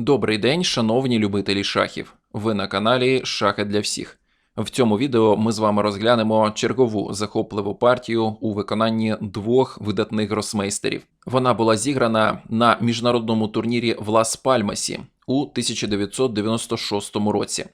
Добрий день, шановні любителі шахів. Ви на каналі Шахи для всіх. В цьому відео ми з вами розглянемо чергову захопливу партію у виконанні двох видатних гросмейстерів. Вона була зіграна на міжнародному турнірі в Лас-Пальмасі у 1996 році.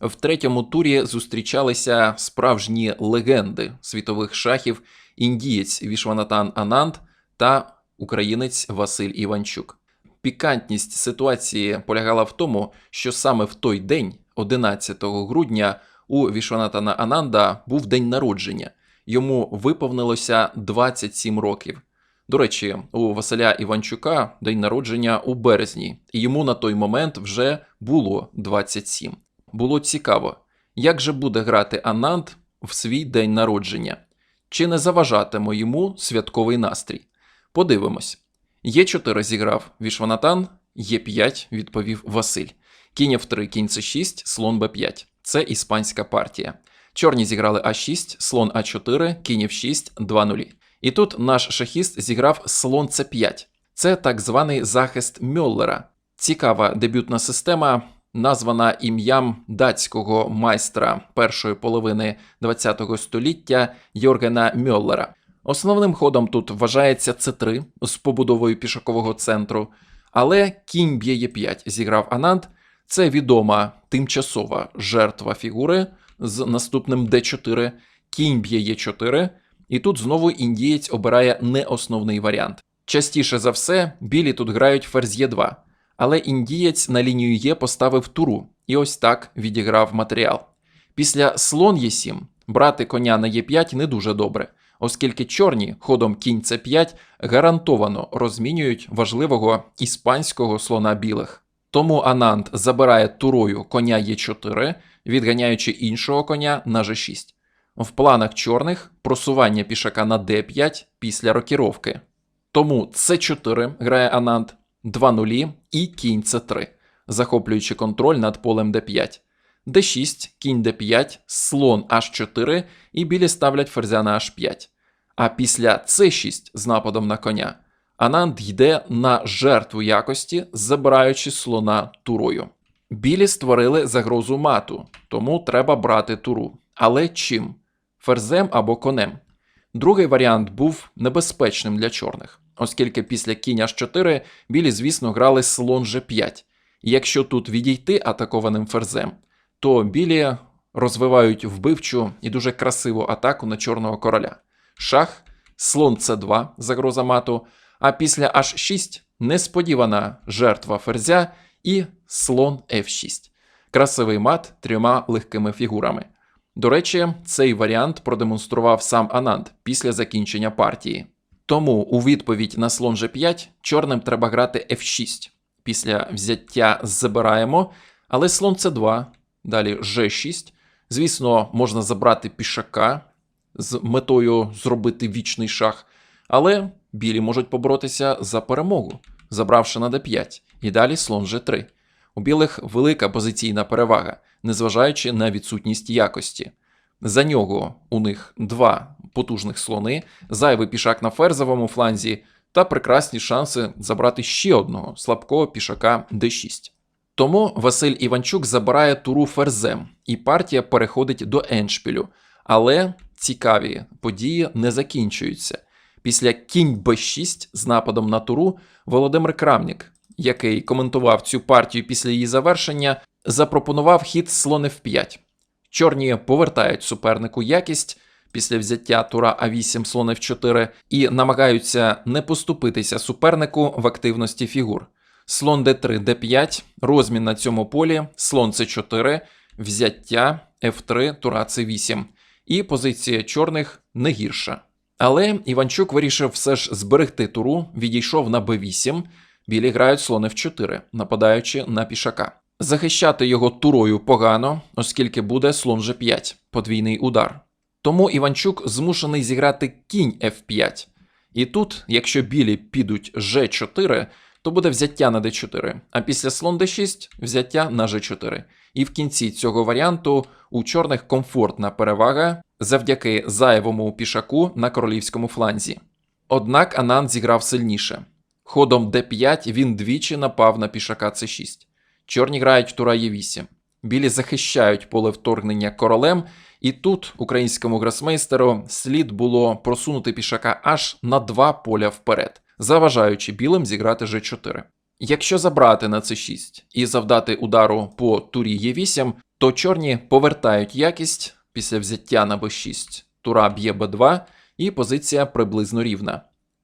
В третьому турі зустрічалися справжні легенди світових шахів індієць Вішванатан Ананд та українець Василь Іванчук. Пікантність ситуації полягала в тому, що саме в той день, 11 грудня, у Вішванатана Ананда був день народження. Йому виповнилося 27 років. До речі, у Василя Іванчука день народження у березні, і йому на той момент вже було 27. Було цікаво, як же буде грати Ананд в свій день народження, чи не заважатиме йому святковий настрій. Подивимось. Є4 зіграв Вішванатан, Є5 відповів Василь. Кінь F3, кінь С6, слон Б5. Це іспанська партія. Чорні зіграли А6, слон А4, кінь F6, 2-0. І тут наш шахіст зіграв слон С5. Це так званий захист Мьоллера. Цікава дебютна система, названа ім'ям датського майстра першої половини ХХ століття Йоргена Мьоллера. Основним ходом тут вважається С3 з побудовою пішакового центру, але кінь б'є Е5 зіграв Ананд. Це відома тимчасова жертва фігури з наступним Д4, кінь б'є Е4, і тут знову індієць обирає не основний варіант. Частіше за все, білі тут грають ферзь Е2, але індієць на лінію Е поставив туру, і ось так відіграв матеріал. Після слон Е7 брати коня на Е5 не дуже добре оскільки чорні ходом кінь С5 гарантовано розмінюють важливого іспанського слона білих. Тому Ананд забирає турою коня Е4, відганяючи іншого коня на G6. В планах чорних просування пішака на D5 після рокіровки. Тому С4 грає Ананд, 2 нулі і кінь С3, захоплюючи контроль над полем d5. D6, кінь d5, слон h4 і білі ставлять ферзя на h5. А після c6 з нападом на коня Ананд йде на жертву якості, забираючи слона турою. Білі створили загрозу мату, тому треба брати туру. Але чим? Ферзем або конем. Другий варіант був небезпечним для чорних, оскільки після кінь h4 білі, звісно, грали слон g5. І якщо тут відійти атакованим ферзем, то білі розвивають вбивчу і дуже красиву атаку на чорного короля. Шах, слон С2, загроза мату, а після H6 несподівана жертва ферзя і слон F6. Красивий мат трьома легкими фігурами. До речі, цей варіант продемонстрував сам Ананд після закінчення партії. Тому у відповідь на слон G5 чорним треба грати F6. Після взяття забираємо, але слон С2, далі G6. Звісно, можна забрати пішака з метою зробити вічний шах, але білі можуть поборотися за перемогу, забравши на d5, і далі слон G3. У білих велика позиційна перевага, незважаючи на відсутність якості. За нього у них два потужних слони, зайвий пішак на ферзовому фланзі та прекрасні шанси забрати ще одного слабкого пішака d6. Тому Василь Іванчук забирає туру ферзем, і партія переходить до еншпілю. Але цікаві події не закінчуються. Після кінь Б6 з нападом на туру Володимир Крамнік, який коментував цю партію після її завершення, запропонував хід слон F5. Чорні повертають супернику якість після взяття тура А8 слон F4 і намагаються не поступитися супернику в активності фігур. Слон d3, d5, розмін на цьому полі, слон c4, взяття f3, тура c8 і позиція чорних не гірша. Але Іванчук вирішив все ж зберегти туру, відійшов на b8, білі грають слон f4, нападаючи на пішака. Захищати його турою погано, оскільки буде слон g5, подвійний удар. Тому Іванчук змушений зіграти кінь f5. І тут, якщо білі підуть g4, то буде взяття на d4, а після слон d6 взяття на g4. І в кінці цього варіанту у чорних комфортна перевага завдяки зайвому пішаку на королівському фланзі. Однак Ананд зіграв сильніше. Ходом d5 він двічі напав на пішака c6. Чорні грають тура Е8. Білі захищають поле вторгнення королем, і тут українському гросмейстеру слід було просунути пішака аж на два поля вперед, заважаючи білим зіграти G4. Якщо забрати на c6 і завдати удару по турі Е8, то чорні повертають якість після взяття на b6. Тура б'є b2 і позиція приблизно рівна.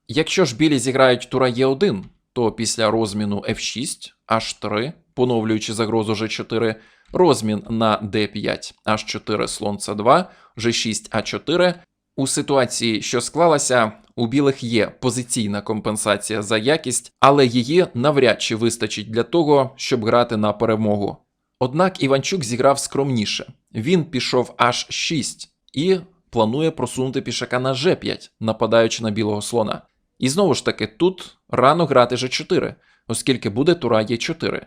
Якщо ж білі зіграють тура Е1, то після розміну F6, H3, поновлюючи загрозу G4, розмін на D5, H4, слон C2, G6, A4. У ситуації, що склалася, у білих є позиційна компенсація за якість, але її навряд чи вистачить для того, щоб грати на перемогу. Однак Іванчук зіграв скромніше. Він пішов аж 6 і планує просунути пішака на G5, нападаючи на білого слона. І знову ж таки, тут рано грати G4, оскільки буде тура Е4.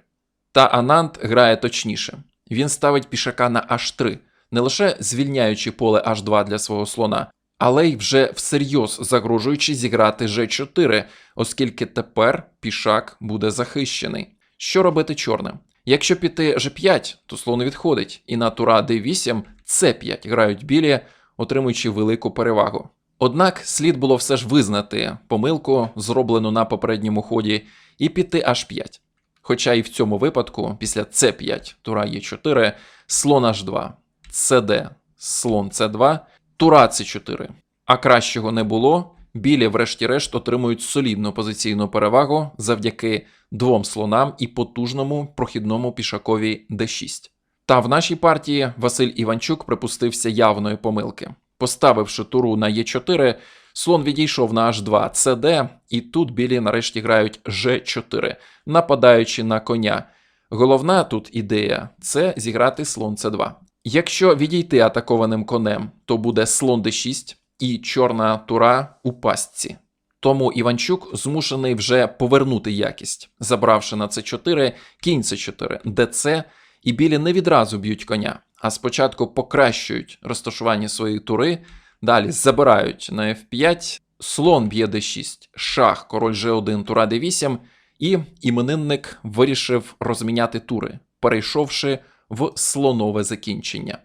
Та Анант грає точніше. Він ставить пішака на H3, не лише звільняючи поле H2 для свого слона, але й вже всерйоз загрожуючи зіграти G4, оскільки тепер пішак буде захищений. Що робити чорним? Якщо піти G5, то слон відходить, і на тура D8, C5 грають білі, отримуючи велику перевагу. Однак слід було все ж визнати помилку, зроблену на попередньому ході, і піти H5. Хоча і в цьому випадку, після C5, тура Е4, слон H2, CD, слон C2, тура C4. А кращого не було. Білі, врешті-решт, отримують солідну позиційну перевагу завдяки двом слонам і потужному прохідному пішакові d6. Та в нашій партії Василь Іванчук припустився явної помилки. Поставивши туру на Е4, слон відійшов на H2 CD, і тут білі нарешті грають G4, нападаючи на коня. Головна тут ідея це зіграти слон C2. Якщо відійти атакованим конем, то буде слон d6 і чорна тура у пастці. Тому Іванчук змушений вже повернути якість, забравши на c4, кінь c4, dc, і білі не відразу б'ють коня, а спочатку покращують розташування своєї тури, далі забирають на f5, слон б'є d6, шах, король g1, тура d8, і іменинник вирішив розміняти тури, перейшовши в слонове закінчення.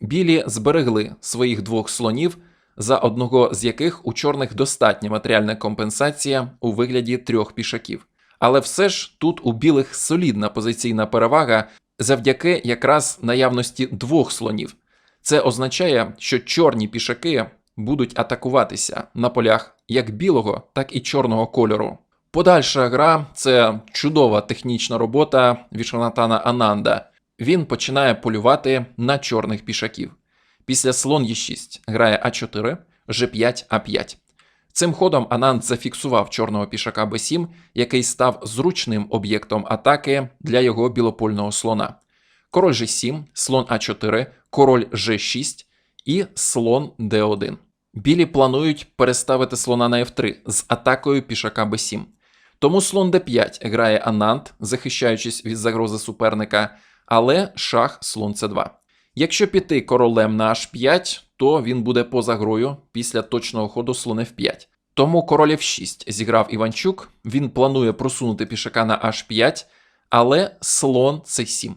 Білі зберегли своїх двох слонів, за одного з яких у чорних достатня матеріальна компенсація у вигляді трьох пішаків. Але все ж тут у білих солідна позиційна перевага завдяки якраз наявності двох слонів. Це означає, що чорні пішаки будуть атакуватися на полях як білого, так і чорного кольору. Подальша гра це чудова технічна робота Вішванатана Ананда. Він починає полювати на чорних пішаків. Після слон Е6 грає А4, G5, А5. Цим ходом Ананд зафіксував чорного пішака Б7, який став зручним об'єктом атаки для його білопольного слона. Король G7, слон А4, король G6 і слон Д1. Білі планують переставити слона на F3 з атакою пішака Б7. Тому слон d5 грає Анант, захищаючись від загрози суперника, але шах слон c2. Якщо піти королем на h5, то він буде поза грою після точного ходу слон f5. Тому король f6 зіграв Іванчук, він планує просунути пішака на h5, але слон c7.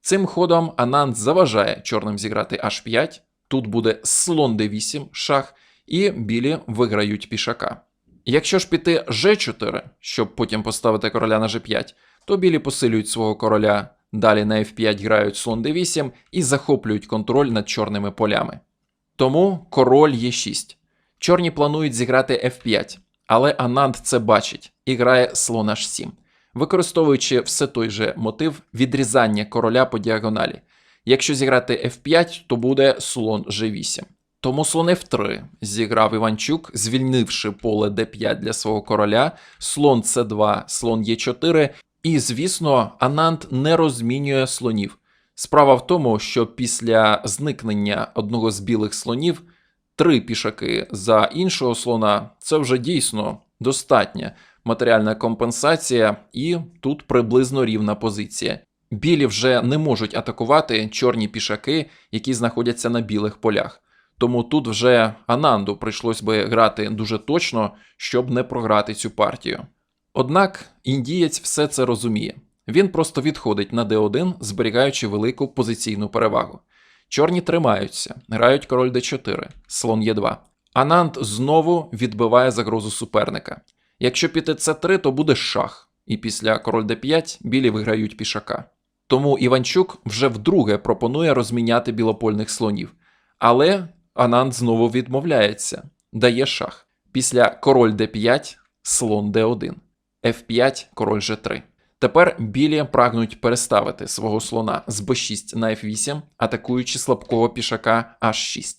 Цим ходом Анант заважає чорним зіграти h5, тут буде слон d8 шах, і білі виграють пішака. Якщо ж піти G4, щоб потім поставити короля на G5, то білі посилюють свого короля, далі на F5 грають слон D8 і захоплюють контроль над чорними полями. Тому король Е6. Чорні планують зіграти F5, але Ананд це бачить і грає слон H7, використовуючи все той же мотив відрізання короля по діагоналі. Якщо зіграти F5, то буде слон G8. Тому слон F3 зіграв Іванчук, звільнивши поле D5 для свого короля, слон C2, слон Е4, і, звісно, Анант не розмінює слонів. Справа в тому, що після зникнення одного з білих слонів три пішаки за іншого слона це вже дійсно достатня матеріальна компенсація, і тут приблизно рівна позиція. Білі вже не можуть атакувати чорні пішаки, які знаходяться на білих полях. Тому тут вже Ананду прийшлось би грати дуже точно, щоб не програти цю партію. Однак індієць все це розуміє. Він просто відходить на d1, зберігаючи велику позиційну перевагу. Чорні тримаються, грають король d4, слон e2. Ананд знову відбиває загрозу суперника. Якщо піти c3, то буде шах, і після король d5 білі виграють пішака. Тому Іванчук вже вдруге пропонує розміняти білопольних слонів. Але Ананд знову відмовляється, дає шах. Після король d5, слон d1, f5, король g3. Тепер білі прагнуть переставити свого слона з b6 на f8, атакуючи слабкого пішака h6.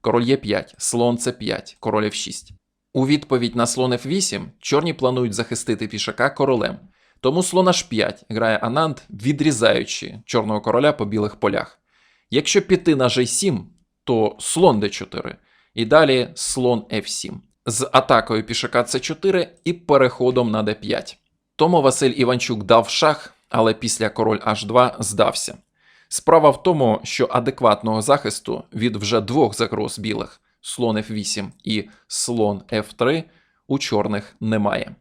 Король e5, слон c5, король f6. У відповідь на слон f8 чорні планують захистити пішака королем. Тому слон h5 грає Ананд, відрізаючи чорного короля по білих полях. Якщо піти на g7, то слон d4, і далі слон f7 з атакою пішака c4 і переходом на d5. Тому Василь Іванчук дав шах, але після король h2 здався. Справа в тому, що адекватного захисту від вже двох загроз білих слон f8 і слон f3 у чорних немає.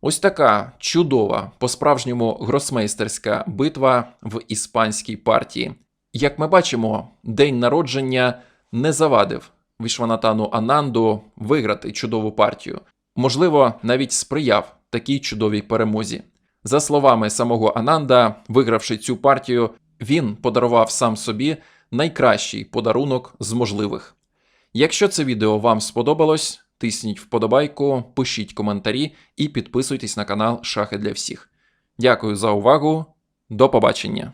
Ось така чудова, по-справжньому гросмейстерська битва в іспанській партії. Як ми бачимо, день народження не завадив Вішванатану Ананду виграти чудову партію. Можливо, навіть сприяв такій чудовій перемозі. За словами самого Ананда, вигравши цю партію, він подарував сам собі найкращий подарунок з можливих. Якщо це відео вам сподобалось, тисніть вподобайку, пишіть коментарі і підписуйтесь на канал Шахи для всіх. Дякую за увагу. До побачення!